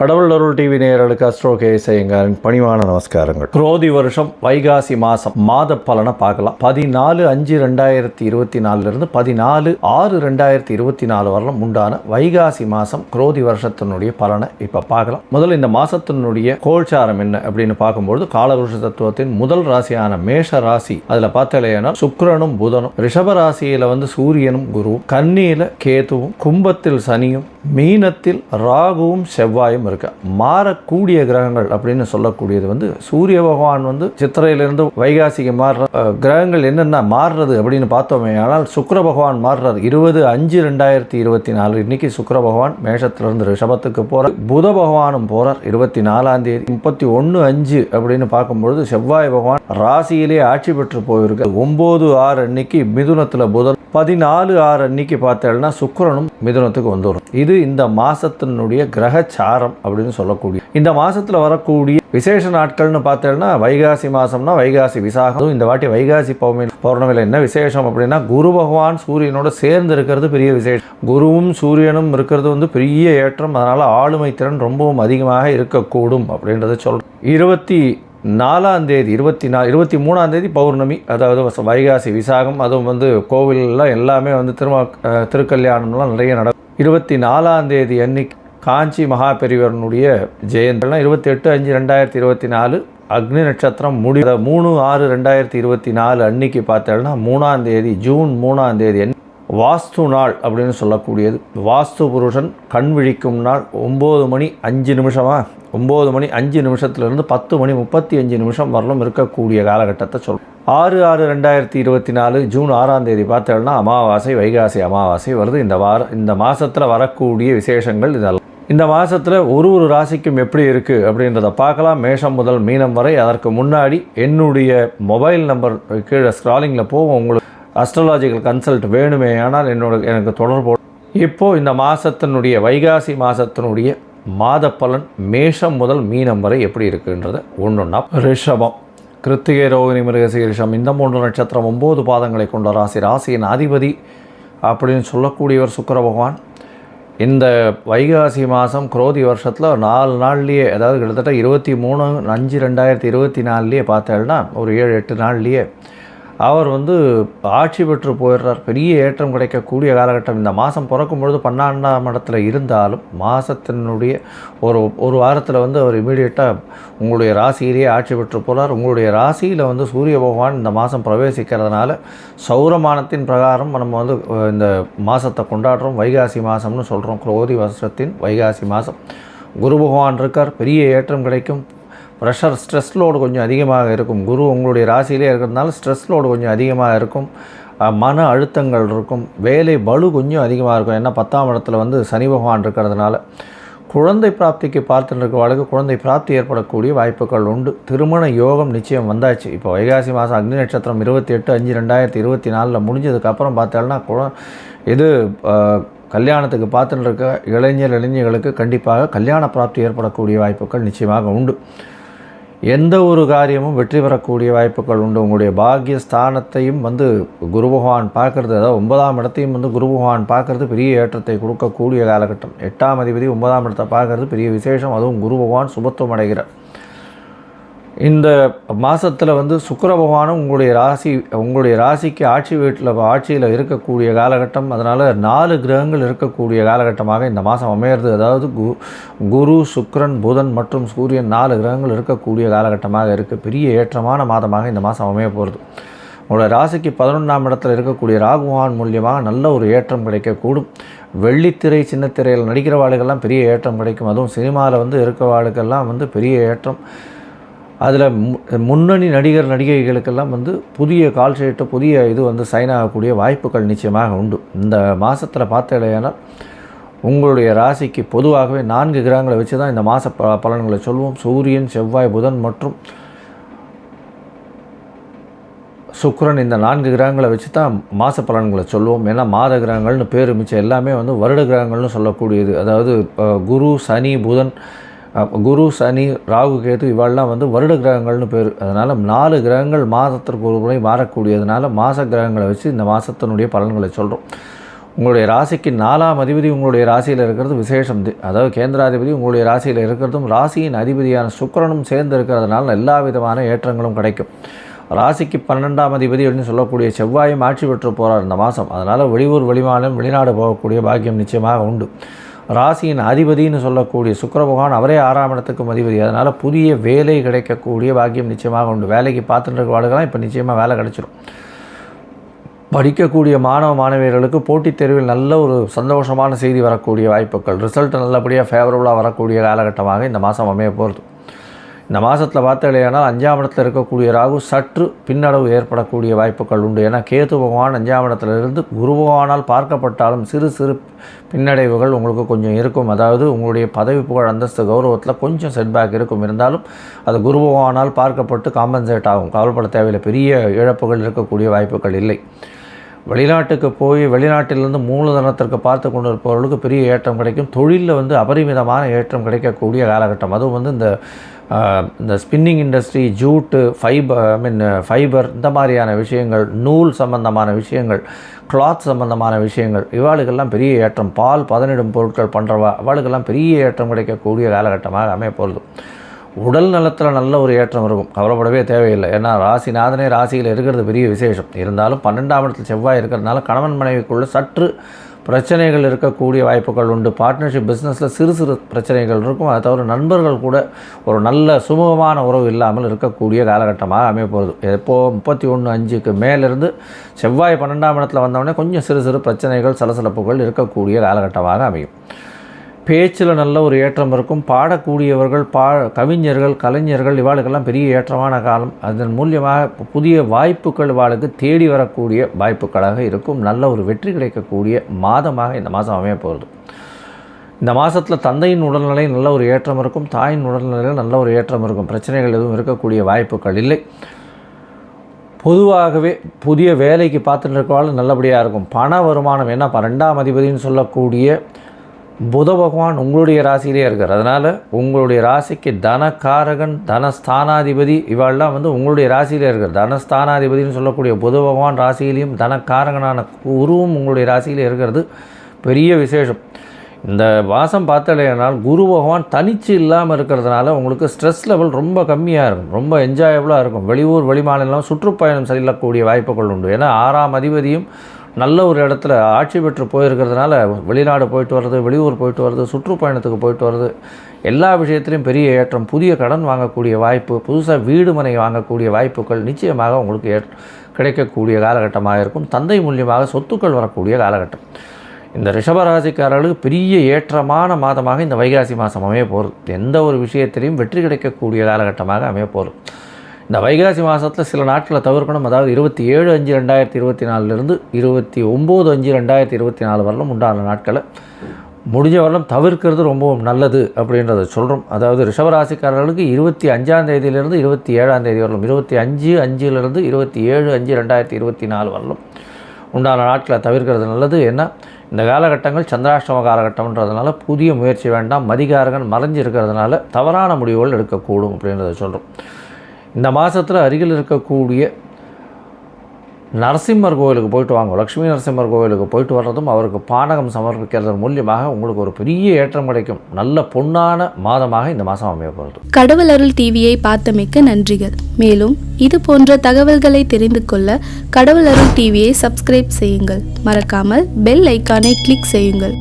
கடவுள் அருள் டிவி நேயர்களுக்கு அஸ்ட்ரோ கேசையங்காரின் பணிவான நமஸ்காரங்கள். குரோதி வருஷம் வைகாசி மாதம் மாத பலனை பார்க்கலாம். பதினாலு அஞ்சு ரெண்டாயிரத்தி இருபத்தி நாலுலேருந்து பதினாலு ஆறு ரெண்டாயிரத்தி இருபத்தி நாலு வரலாம் உண்டான வைகாசி மாதம் குரோதி வருஷத்தினுடைய பலனை இப்போ பார்க்கலாம். முதல்ல இந்த மாதத்தினுடைய கோல்சாரம் என்ன அப்படின்னு பார்க்கும்பொழுது காலவருஷ தத்துவத்தின் முதல் ராசியான மேஷ ராசி அதில் பார்த்தாலேனா சுக்கரனும் புதனும். ரிஷப ராசியில் வந்து சூரியனும் குருவும் கன்னியில் கேதுவும் கும்பத்தில் சனியும் மீனத்தில் ராகுவும் செவ்வாயும் இருக்கு. மாறக்கூடிய கிரகங்கள் அப்படின்னு சொல்லக்கூடியது வந்து சூரிய பகவான் வந்து சித்திரையிலிருந்து வைகாசிக்கு மாறுற கிரகங்கள் என்னென்ன மாறுறது அப்படின்னு பார்த்தோமே ஆனால் சுக்கர பகவான் மாறுறார். இருபது அஞ்சு ரெண்டாயிரத்தி இருபத்தி நாலு இன்னைக்கு சுக்கர பகவான் மேஷத்திலிருந்து ரிஷபத்துக்கு போகிறார் புத பகவானும் போகிறார் இருபத்தி நாலாம் தேதி. முப்பத்தி ஒன்று அஞ்சு அப்படின்னு பார்க்கும்பொழுது செவ்வாய் பகவான் ராசியிலே ஆட்சி பெற்று போயிருக்கு ஒம்பது ஆறு அன்னைக்கு மிதுனத்தில் புதன் பதினாலு ஆறு அன்னைக்கு பார்த்தேன்னா சுக்கிரனும் மிதுனத்துக்கு வந்துடும் இது இந்த மாதத்தினுடைய கிரகச்சாரம் அப்படின்னு சொல்லக்கூடிய இந்த மாதத்தில் வரக்கூடிய விசேஷ நாட்கள்னு பார்த்தேன்னா வைகாசி மாதம்னா வைகாசி விசாகம். இந்த வாட்டி வைகாசி பௌர்ணமி பௌர்ணமியில் என்ன விசேஷம் அப்படின்னா குரு பகவான் சூரியனோட சேர்ந்து இருக்கிறது பெரிய விசேஷம். குருவும் சூரியனும் இருக்கிறது வந்து பெரிய ஏற்றம். அதனால் ஆளுமை திறன் ரொம்பவும் அதிகமாக இருக்கக்கூடும் அப்படின்றத சொல்கிறோம் இருபத்தி நாலாம் தேதி இருபத்தி நா இருபத்தி மூணாம் தேதி பௌர்ணமி அதாவது வைகாசி விசாகம் அதுவும் வந்து கோவிலெல்லாம் எல்லாமே வந்து திருமா திருக்கல்யாணம்லாம் நிறைய நடக்கும். இருபத்தி நாலாம் தேதி அன்னைக்கு காஞ்சி மகாபெரிவரனுடைய ஜெயந்திலாம் இருபத்தி எட்டு அஞ்சு ரெண்டாயிரத்தி இருபத்தி நாலு அக்னி நட்சத்திரம் முடி அதாவது மூணு ஆறு ரெண்டாயிரத்தி இருபத்தி நாலு அன்னைக்கு பார்த்தேன்னா மூணாம் தேதி ஜூன் மூணாம் தேதி வாஸ்து நாள் அப்படின்னு சொல்லக்கூடியது. வாஸ்து புருஷன் கண் விழிக்கும் நாள் ஒம்பது மணி அஞ்சு நிமிஷமாக ஒம்பது மணி அஞ்சு நிமிஷத்துலேருந்து பத்து மணி முப்பத்தி அஞ்சு நிமிஷம் வரலும் இருக்கக்கூடிய காலகட்டத்தை சொல்லும். ஆறு ஆறு ரெண்டாயிரத்தி இருபத்தி நாலு ஜூன் ஆறாம் தேதி பார்த்தோம்னா அமாவாசை வைகாசி அமாவாசை வருது. இந்த வார இந்த மாதத்தில் வரக்கூடிய விசேஷங்கள் இதெல்லாம். இந்த மாதத்தில் ஒரு ஒரு ராசிக்கும் எப்படி இருக்குது அப்படின்றத பார்க்கலாம். மேஷம் முதல் மீனம் வரை அதற்கு முன்னாடி என்னுடைய மொபைல் நம்பர் கீழே ஸ்க்ராலிங்கில் போகும். உங்களுக்கு அஸ்ட்ராலாஜிக்கல் கன்சல்ட் வேணுமே ஆனால் என்னோட எனக்கு தொடர்பு. இப்போது இந்த மாதத்தினுடைய வைகாசி மாதத்தினுடைய மாத பலன் மேஷம் முதல் மீனம் வரை எப்படி இருக்குன்றது ஒன்றுன்னா ரிஷபம். கிருத்திகை ரோகிணி மிருகசீரிஷம் இந்த மூன்று நட்சத்திரம் ஒம்பது பாதங்களை கொண்ட ராசி. ராசியின் அதிபதி அப்படின்னு சொல்லக்கூடியவர் சுக்கர பகவான். இந்த வைகாசி மாதம் குரோதி வருஷத்தில் நாலு நாள்லேயே அதாவது கிட்டத்தட்ட இருபத்தி மூணு அஞ்சு ரெண்டாயிரத்தி இருபத்தி நாலுலேயே பார்த்தேன்னா ஒரு ஏழு எட்டு நாள்லேயே அவர் வந்து ஆட்சி பெற்று போயிடுறார். பெரிய ஏற்றம் கிடைக்கக்கூடிய காலகட்டம். இந்த மாதம் பிறக்கும் பொழுது பன்னெண்டாம் இடத்துல இருந்தாலும் மாதத்தினுடைய ஒரு ஒரு வாரத்தில் வந்து அவர் இமீடியட்டாக உங்களுடைய ராசியிலேயே ஆட்சி பெற்று போகிறார் உங்களுடைய ராசியில் வந்து சூரிய பகவான் இந்த மாதம் பிரவேசிக்கிறதுனால சௌரமானத்தின் பிரகாரம் நம்ம வந்து இந்த மாதத்தை கொண்டாடுறோம். வைகாசி மாதம்னு சொல்கிறோம் குரோதி வருஷத்தின் வைகாசி மாதம் குரு பகவான் இருக்கார். பெரிய ஏற்றம் கிடைக்கும். ப்ரெஷர் ஸ்ட்ரெஸ் லோடு கொஞ்சம் அதிகமாக இருக்கும். குரு உங்களுடைய ராசியிலே இருக்கிறதுனால ஸ்ட்ரெஸ் லோடு கொஞ்சம் அதிகமாக இருக்கும். மன அழுத்தங்கள் இருக்கும். வேலை பலு கொஞ்சம் அதிகமாக இருக்கும். ஏன்னா பத்தாம் இடத்துல வந்து சனி பகவான் இருக்கிறதுனால குழந்தை பிராப்திக்கு பார்த்துட்டு இருக்கிறவர்களுக்கு குழந்தை பிராப்தி ஏற்படக்கூடிய வாய்ப்புகள் உண்டு. திருமண யோகம் நிச்சயம் வந்தாச்சு. இப்போ வைகாசி மாதம் அக்னி நட்சத்திரம் இருபத்தி எட்டு அஞ்சு ரெண்டாயிரத்தி இருபத்தி நாலில் முடிஞ்சதுக்கப்புறம் பார்த்தோம்னா குழ இது கல்யாணத்துக்கு பார்த்துட்டு இருக்க இளைஞர் இளைஞர்களுக்கு கண்டிப்பாக கல்யாண பிராப்தி ஏற்படக்கூடிய வாய்ப்புகள் நிச்சயமாக உண்டு. எந்த ஒரு காரியமும் வெற்றி பெறக்கூடிய வாய்ப்புகள் உண்டு. உங்களுடைய பாக்கிய ஸ்தானத்தையும் வந்து குரு பகவான் பார்க்கறது அதாவது ஒன்பதாம் இடத்தையும் வந்து குரு பகவான் பார்க்கறது பெரிய ஏற்றத்தை கொடுக்கக்கூடிய காலகட்டம். எட்டாம் அதிபதி ஒன்பதாம் இடத்தை பார்க்கறது பெரிய விசேஷம். அதுவும் குரு பகவான் சுபத்துவம் அடைகிறார். இந்த மாதத்தில் வந்து சுக்கர பகவானும் உங்களுடைய ராசி உங்களுடைய ராசிக்கு ஆட்சி வீட்டில் ஆட்சியில் இருக்கக்கூடிய காலகட்டம் அதனால் நாலு கிரகங்கள் இருக்கக்கூடிய காலகட்டமாக இந்த மாதம் அமையிறது. அதாவது கு குரு சுக்கரன் புதன் மற்றும் சூரியன் நாலு கிரகங்கள் இருக்கக்கூடிய காலகட்டமாக இருக்குது பெரிய ஏற்றமான மாதமாக இந்த மாதம் அமைய போகிறது உங்களோட ராசிக்கு பதினொன்றாம் இடத்துல இருக்கக்கூடிய ராகுவான் மூலியமாக நல்ல ஒரு ஏற்றம் கிடைக்கக்கூடும். வெள்ளித்திரை சின்னத்திரையில் நடிக்கிற வாழ்கள்லாம் பெரிய ஏற்றம் கிடைக்கும். அதுவும் சினிமாவில் வந்து இருக்கிற வாழ்க்கெல்லாம் வந்து பெரிய ஏற்றம். அதில் முன்னணி நடிகர் நடிகைகளுக்கெல்லாம் வந்து புதிய கால் ஷீட்டு புதிய இது வந்து சைன் ஆகக்கூடிய வாய்ப்புகள் நிச்சயமாக உண்டு. இந்த மாதத்தில் பார்த்தீங்கன்னா உங்களுடைய ராசிக்கு பொதுவாகவே நான்கு கிரகங்களை வச்சு தான் இந்த மாத ப பலன்களை சொல்லுவோம் சூரியன் செவ்வாய் புதன் மற்றும் சுக்கரன் இந்த நான்கு கிரகங்களை வச்சு தான் மாத பலன்களை சொல்லுவோம் ஏன்னா மாத கிரகங்கள்னு பேர் மிச்சம் எல்லாமே வந்து வருட கிரகங்கள்னு சொல்லக்கூடியது. அதாவது குரு சனி புதன் குரு சனி ராகு கேது இவாள்லாம் வந்து வருட கிரகங்கள்னு பேர். அதனால் நாலு கிரகங்கள் மாதத்திற்கு ஒரு முறை மாறக்கூடியதுனால மாத கிரகங்களை வச்சு இந்த மாதத்தினுடைய பலன்களை சொல்கிறோம் உங்களுடைய ராசிக்கு நாலாம் அதிபதி உங்களுடைய ராசியில் இருக்கிறது விசேஷம். அதாவது கேந்திராதிபதி உங்களுடைய ராசியில் இருக்கிறதும் ராசியின் அதிபதியான சுக்கிரனும் சேர்ந்து இருக்கிறதுனால எல்லா விதமான ஏற்றங்களும் கிடைக்கும். ராசிக்கு பன்னெண்டாம் அதிபதி அப்படின்னு சொல்லக்கூடிய செவ்வாயும் ஆட்சி பெற்று போகிறார் இந்த மாதம் அதனால் வெளியூர் வெளிமாநிலம் வெளிநாடு போகக்கூடிய பாக்கியம் நிச்சயமாக உண்டு. ராசியின் அதிபதின்னு சொல்லக்கூடிய சுக்கர பகவான் அவரே ஆறாம் இடத்துக்கும் அதிபதி. அதனால் புதிய வேலை கிடைக்கக்கூடிய பாக்கியம் நிச்சயமாக உண்டு. வேலைக்கு பார்த்துட்டு இருக்க இப்போ நிச்சயமாக வேலை கிடச்சிரும். படிக்கக்கூடிய மாணவ மாணவியர்களுக்கு போட்டித் தேர்வில் நல்ல ஒரு சந்தோஷமான செய்தி வரக்கூடிய வாய்ப்புகள். ரிசல்ட் நல்லபடியாக ஃபேவரபுளாக வரக்கூடிய காலகட்டமாக இந்த மாதம் அமைய போகிறது இந்த மாதத்தில் பார்த்தாலேயானால் அஞ்சாம் இடத்தில் இருக்கக்கூடிய ராகு சற்று பின்னடைவு ஏற்படக்கூடிய வாய்ப்புகள் உண்டு. ஏன்னா கேது பகவான் அஞ்சாம் இடத்துல இருந்து குரு பகவானால் பார்க்கப்பட்டாலும் சிறு சிறு பின்னடைவுகள் உங்களுக்கு கொஞ்சம் இருக்கும். அதாவது உங்களுடைய பதவி புகழ் அந்தஸ்து கௌரவத்தில் கொஞ்சம் செட்பேக் இருக்கும். இருந்தாலும் அது குரு பகவானால் பார்க்கப்பட்டு காம்பன்சேட் ஆகும். கவலைப்பட தேவையில்லை. பெரிய இழப்புகள் இருக்கக்கூடிய வாய்ப்புகள் இல்லை. வெளிநாட்டுக்கு போய் வெளிநாட்டிலிருந்து மூலதனத்திற்கு பார்த்து கொண்டு இருப்பவர்களுக்கு பெரிய ஏற்றம் கிடைக்கும். தொழிலில் வந்து அபரிமிதமான ஏற்றம் கிடைக்கக்கூடிய காலகட்டம். அதுவும் வந்து இந்த இந்த spinning industry jute fibre I mean fibre இந்த மாதிரியான விஷயங்கள் நூல் சம்பந்தமான விஷயங்கள் கிளாத் சம்பந்தமான விஷயங்கள் இவாளுக்கெல்லாம் பெரிய ஏற்றம். பால் பதனிடும் பொருட்கள் பண்ணுறவா அவளுக்கெல்லாம் பெரிய ஏற்றம் கிடைக்கக்கூடிய காலகட்டமாக அமைய போகிறது உடல் நலத்தில் நல்ல ஒரு ஏற்றம் இருக்கும். கவலைப்படவே தேவையில்லை. ஏன்னா ராசிநாதனே ராசியில் இருக்கிறது பெரிய விசேஷம். இருந்தாலும் பன்னெண்டாம் இடத்தில் செவ்வாய் இருக்கிறதுனால கணவன் மனைவிக்குள்ள சற்று பிரச்சனைகள் இருக்கக்கூடிய வாய்ப்புகள் உண்டு. பார்ட்னர்ஷிப் பிஸ்னஸில் சிறு சிறு பிரச்சனைகள் இருக்கும். அதை தவிர நண்பர்கள் கூட ஒரு நல்ல சுமூகமான உறவு இல்லாமல் இருக்கக்கூடிய காலகட்டமாக அமைய போகுது எப்போது முப்பத்தி ஒன்று அஞ்சுக்கு மேலிருந்து செவ்வாய் பன்னெண்டாம் இடத்துல வந்தவுடனே கொஞ்சம் சிறு சிறு பிரச்சனைகள் சலசலப்புகள் இருக்கக்கூடிய காலகட்டமாக அமையும். பேச்சில் நல்ல ஒரு ஏற்றம் இருக்கும். பாடக்கூடியவர்கள் பா கவிஞர்கள் கலைஞர்கள் இவாளுக்கெல்லாம் பெரிய ஏற்றமான காலம். அதன் மூலியமாக புதிய வாய்ப்புகள் இவாளுக்கு தேடி வரக்கூடிய வாய்ப்புகளாக இருக்கும். நல்ல ஒரு வெற்றி கிடைக்கக்கூடிய மாதமாக இந்த மாதம் அமைய போகிறது இந்த மாதத்தில் தந்தையின் உடல்நிலை நல்ல ஒரு ஏற்றம் இருக்கும். தாயின் உடல்நிலையில் நல்ல ஒரு ஏற்றம் இருக்கும். பிரச்சனைகள் எதுவும் இருக்கக்கூடிய வாய்ப்புகள் இல்லை. பொதுவாகவே புதிய வேலைக்கு பார்த்துட்டு இருக்கவாள் நல்லபடியாக இருக்கும். பண வருமானம் என்ன? ரெண்டாம் அதிபதினு சொல்லக்கூடிய புத பகவான் உங்களுடைய ராசியிலே இருக்கார். அதனால் உங்களுடைய ராசிக்கு தனக்காரகன் தனஸ்தானாதிபதி இவாள்லாம் வந்து உங்களுடைய ராசியிலே இருக்கார். தனஸ்தானாதிபதினு சொல்லக்கூடிய புத பகவான் ராசியிலையும் தனக்காரகனான குருவும் உங்களுடைய ராசியிலே இருக்கிறது. பெரிய விசேஷம். இந்த வாசம் பார்த்தலையானால் குரு பகவான் தனிச்சு இல்லாமல் இருக்கிறதுனால உங்களுக்கு ஸ்ட்ரெஸ் லெவல் ரொம்ப கம்மியாக இருக்கும். ரொம்ப என்ஜாயபுளாக இருக்கும். வெளியூர் வெளிமாநிலம் சுற்றுப்பயணம் செல்லக்கூடிய வாய்ப்புகள் உண்டு. ஏன்னா ஆறாம் அதிபதியும் நல்ல ஒரு இடத்துல ஆட்சி பெற்று போயிருக்கிறதுனால வெளிநாடு போயிட்டு வர்றது வெளியூர் போயிட்டு வர்றது சுற்றுப்பயணத்துக்கு போயிட்டு வர்றது எல்லா விஷயத்துலையும் பெரிய ஏற்றம் புதிய கடன் வாங்கக்கூடிய வாய்ப்பு புதுசாக வீடு மனை வாங்கக்கூடிய வாய்ப்புகள் நிச்சயமாக உங்களுக்கு ஏற் கிடைக்கக்கூடிய காலகட்டமாக இருக்கும். தந்தை மூலியமாக சொத்துக்கள் வரக்கூடிய காலகட்டம். இந்த ரிஷபராசிக்காரர்களுக்கு பெரிய ஏற்றமான மாதமாக இந்த வைகாசி மாதம் அமைய போகிறது எந்த ஒரு விஷயத்திலையும் வெற்றி கிடைக்கக்கூடிய காலகட்டமாக அமைய போகிறது இந்த வைகாசி மாதத்தில் சில நாட்களை தவிர்க்கணும். அதாவது இருபத்தி ஏழு அஞ்சு ரெண்டாயிரத்தி இருபத்தி நாலுலேருந்து இருபத்தி ஒம்பது அஞ்சு ரெண்டாயிரத்தி இருபத்தி நாலு வரலும் உண்டான நாட்களை முடிஞ்ச வரலும் தவிர்க்கிறது ரொம்பவும் நல்லது அப்படின்றத சொல்கிறோம் அதாவது ரிஷபராசிக்காரர்களுக்கு இருபத்தி அஞ்சாம் தேதியிலிருந்து இருபத்தி ஏழாம் தேதி வரலும் இருபத்தி அஞ்சு அஞ்சுலேருந்து இருபத்தி ஏழு அஞ்சு ரெண்டாயிரத்தி இருபத்தி நாலு வரலும் உண்டான நாட்களை தவிர்க்கிறது நல்லது. ஏன்னா இந்த காலகட்டங்கள் சந்திராஷ்டம காலகட்டம்ன்றதுனால புதிய முயற்சி வேண்டாம் மதிகாரகன் மறைஞ்சு இருக்கிறதுனால தவறான முடிவுகள் எடுக்கக்கூடும் அப்படின்றத சொல்கிறோம் இந்த மாதத்தில் அருகில் இருக்கக்கூடிய நரசிம்மர் கோவிலுக்கு போயிட்டு வாங்க. லக்ஷ்மி நரசிம்மர் கோவிலுக்கு போயிட்டு வர்றதும் அவருக்கு பானகம் சமர்ப்பிக்கிறது மூலியமாக உங்களுக்கு ஒரு பெரிய ஏற்றம் கிடைக்கும். நல்ல பொன்னான மாதமாக இந்த மாதம் அமைய போகிறது கடவுள் அருள் டிவியை பார்த்தமைக்க நன்றிகள். மேலும் இது போன்ற தகவல்களை தெரிந்து கொள்ள கடவுள் அருள் டிவியை சப்ஸ்கிரைப் செய்யுங்கள். மறக்காமல் பெல் ஐக்கானை கிளிக் செய்யுங்கள்.